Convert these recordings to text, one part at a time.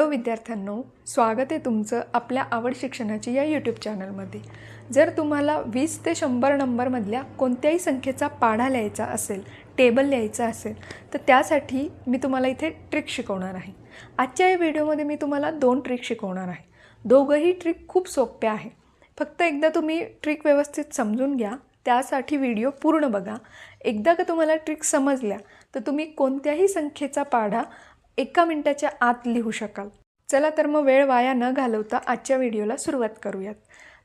Hello विद्यार्थ्यांनो स्वागत आहे तुमचं आपल्या आवड शिक्षणाची या यूट्यूब चॅनलमध्ये जर तुम्हाला वीस ते शंभर नंबरमधल्या कोणत्याही संख्येचा पाढा लिहायचा असेल टेबल लिहायचा असेल तर त्यासाठी मी तुम्हाला इथे ट्रिक शिकवणार आहे. आजच्या या व्हिडिओमध्ये मी तुम्हाला दोन ट्रिक शिकवणार आहे. दोघंही ट्रिक खूप सोप्या आहे. फक्त एकदा तुम्ही ट्रिक व्यवस्थित समजून घ्या त्यासाठी व्हिडिओ पूर्ण बघा. एकदा का तुम्हाला ट्रिक समजल्या तर तुम्ही कोणत्याही संख्येचा पाढा एका मिनटाच्या आत लिहू शकाल. चला तर मग वेळ वाया न घालवता आजच्या व्हिडिओला सुरुवात करूयात.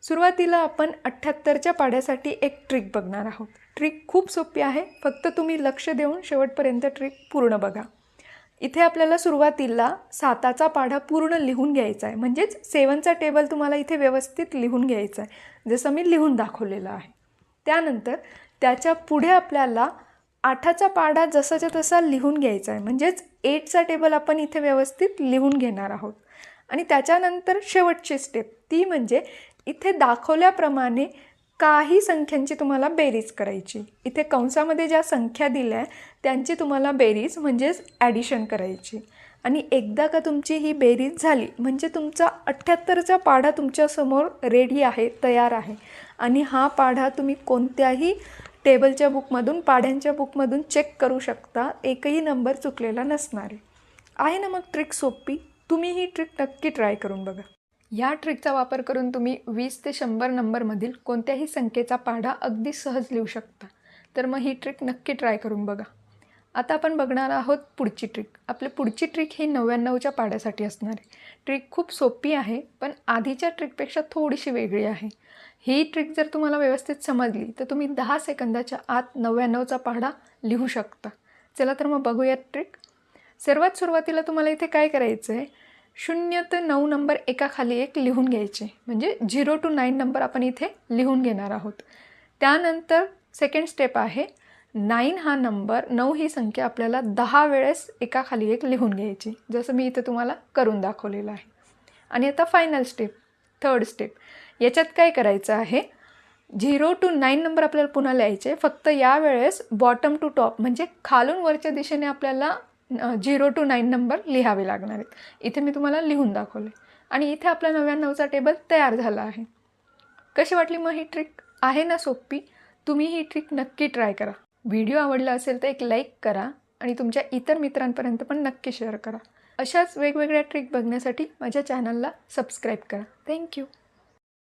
सुरुवातीला आपण अठ्ठ्याहत्तरच्या पाढ्यासाठी एक ट्रिक बघणार आहोत. ट्रिक खूप सोपी आहे फक्त तुम्ही लक्ष देऊन शेवटपर्यंत ट्रिक पूर्ण बघा. इथे आपल्याला सुरुवातीला साताचा पाढा पूर्ण लिहून घ्यायचा आहे. म्हणजेच सेवनचा टेबल तुम्हाला इथे व्यवस्थित लिहून घ्यायचा आहे. जसं मी लिहून दाखवलेलं आहे. त्यानंतर त्याच्या पुढे आपल्याला आठाचा पाढा जसाच्या तसा लिहून घ्यायचा आहे. म्हणजेच एटचा टेबल आपण इथे व्यवस्थित लिहून घेणार आहोत. आणि त्याच्यानंतर शेवटची स्टेप ती म्हणजे इथे दाखवल्याप्रमाणे काही संख्यांची तुम्हाला बेरीज करायची. इथे कंसामध्ये ज्या संख्या दिल्या आहे त्यांची तुम्हाला बेरीज म्हणजेच ॲडिशन करायची. आणि एकदा का तुमची ही बेरीज झाली म्हणजे तुमचा अठ्ठ्याहत्तरचा पाढा तुमच्यासमोर रेडी आहे तयार आहे. आणि हा पाढा तुम्ही कोणत्याही टेबलच्या बुकमधून पाढ्यांच्या बुकमधून चेक करू शकता एकही नंबर चुकलेला नसणार आहे. आहे ना मग ट्रिक सोपी तुम्ही ही ट्रिक नक्की ट्राय करून बघा. या ट्रिकचा वापर करून तुम्ही वीस ते शंभर नंबरमधील कोणत्याही संख्येचा पाढा अगदी सहज लिहू शकता. तर मग ही ट्रिक नक्की ट्राय करून बघा. आता आपण बघणार आहोत पुढची ट्रिक आपली पुढची ट्रिक ही नव्याण्णवच्या पाड्यासाठी असणार आहे. ट्रिक खूप सोपी आहे पण आधीच्या ट्रिकपेक्षा थोडीशी वेगळी आहे. ही ट्रिक जर तुम्हाला व्यवस्थित समजली तर तुम्ही दहा सेकंदाच्या आत नव्याण्णवचा पाढा लिहू शकता. चला तर मग बघूयात ट्रिक सर्वात सुरुवातीला तुम्हाला इथे काय करायचं आहे शून्य ते नऊ नंबर एकाखाली एक लिहून घ्यायचे. म्हणजे झिरो टू नाईन नंबर आपण इथे लिहून घेणार आहोत. त्यानंतर सेकंड स्टेप आहे नाईन हा नंबर नऊ ही संख्या आपल्याला दहा वेळेस एकाखाली एक लिहून घ्यायची. जसं मी इथे तुम्हाला करून दाखवलेलं आहे. आणि आता फायनल स्टेप थर्ड स्टेप याच्यात काय करायचं आहे? झिरो टू नाईन नंबर आपल्याला पुन्हा लिहायचे. फक्त यावेळेस बॉटम टू टॉप म्हणजे खालून वरच्या दिशेने आपल्याला झिरो टू नाईन नंबर लिहावे लागणार आहेत. इथे मी तुम्हाला लिहून दाखवले. आणि इथे आपला नव्याण्णवचा टेबल तयार झाला आहे. कशी वाटली मग ही ट्रिक आहे ना सोपी? तुम्ही ही ट्रिक नक्की ट्राय करा. व्हिडिओ आवडला असेल तर एक लाईक करा आणि तुमच्या इतर मित्रांपर्यंत पण नक्की शेअर करा. अशाच वेगवेगळ्या ट्रिक बघण्यासाठी माझ्या चॅनलला सबस्क्राईब करा. थँक्यू